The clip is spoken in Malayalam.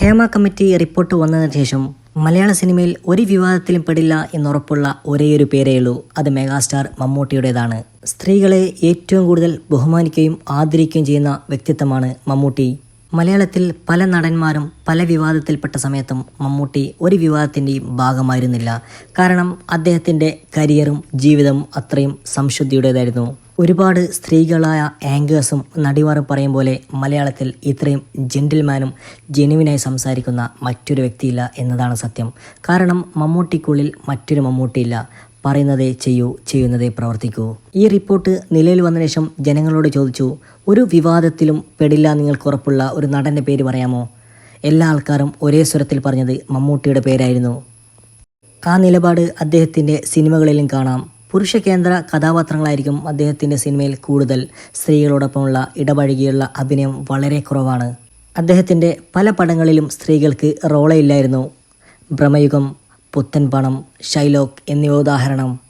ഹേമ കമ്മിറ്റി റിപ്പോർട്ട് വന്നതിന് ശേഷം മലയാള സിനിമയിൽ ഒരു വിവാദത്തിലും പെടില്ല എന്നുറപ്പുള്ള ഒരേയൊരു പേരേയുള്ളൂ അത് മെഗാസ്റ്റാർ മമ്മൂട്ടിയുടേതാണ്. സ്ത്രീകളെ ഏറ്റവും കൂടുതൽ ബഹുമാനിക്കുകയും ആദരിക്കുകയും ചെയ്യുന്ന വ്യക്തിത്വമാണ് മമ്മൂട്ടി. മലയാളത്തിൽ പല നടന്മാരും പല വിവാദത്തിൽപ്പെട്ട സമയത്തും മമ്മൂട്ടി ഒരു വിവാദത്തിന്റെയും ഭാഗമായിരുന്നില്ല. കാരണം അദ്ദേഹത്തിന്റെ കരിയറും ജീവിതവും അത്രയും സംശുദ്ധിയുടേതായിരുന്നു. ഒരുപാട് സ്ത്രീകളായ ആങ്കേഴ്സും നടിമാർ പറയും പോലെ മലയാളത്തിൽ ഇത്രയും ജെന്റിൽമാനും ജെനുവിനായി സംസാരിക്കുന്ന മറ്റൊരു വ്യക്തിയില്ല എന്നതാണ് സത്യം. കാരണം മമ്മൂട്ടിക്കുള്ളിൽ മറ്റൊരു മമ്മൂട്ടിയില്ല. പറയുന്നതേ ചെയ്യൂ ചെയ്യുന്നതേ പ്രവർത്തിക്കൂ. ഈ റിപ്പോർട്ട് നിലയിൽ വന്ന ശേഷം ജനങ്ങളോട് ചോദിച്ചു ഒരു വിവാദത്തിലും പെടില്ല നിങ്ങൾക്ക് ഉറപ്പുള്ള ഒരു നടന്റെ പേര് പറയാമോ? എല്ലാ ആൾക്കാരും ഒരേ സ്വരത്തിൽ പറഞ്ഞത് മമ്മൂട്ടിയുടെ പേരായിരുന്നു. ആ നിലപാട് അദ്ദേഹത്തിന്റെ സിനിമകളിലും കാണാം. പുരുഷ കേന്ദ്ര കഥാപാത്രങ്ങളായിരിക്കും അദ്ദേഹത്തിന്റെ സിനിമയിൽ കൂടുതൽ സ്ത്രീകളോടൊപ്പമുള്ള ഇടപഴകിയുള്ള അഭിനയം വളരെ കുറവാണ്. അദ്ദേഹത്തിന്റെ പല പടങ്ങളിലും സ്ത്രീകൾക്ക് റോളേ ഇല്ലായിരുന്നു. ഭ്രമയുഗം പുത്തൻ പണം ഷൈലോക്ക് എന്നിവ ഉദാഹരണം.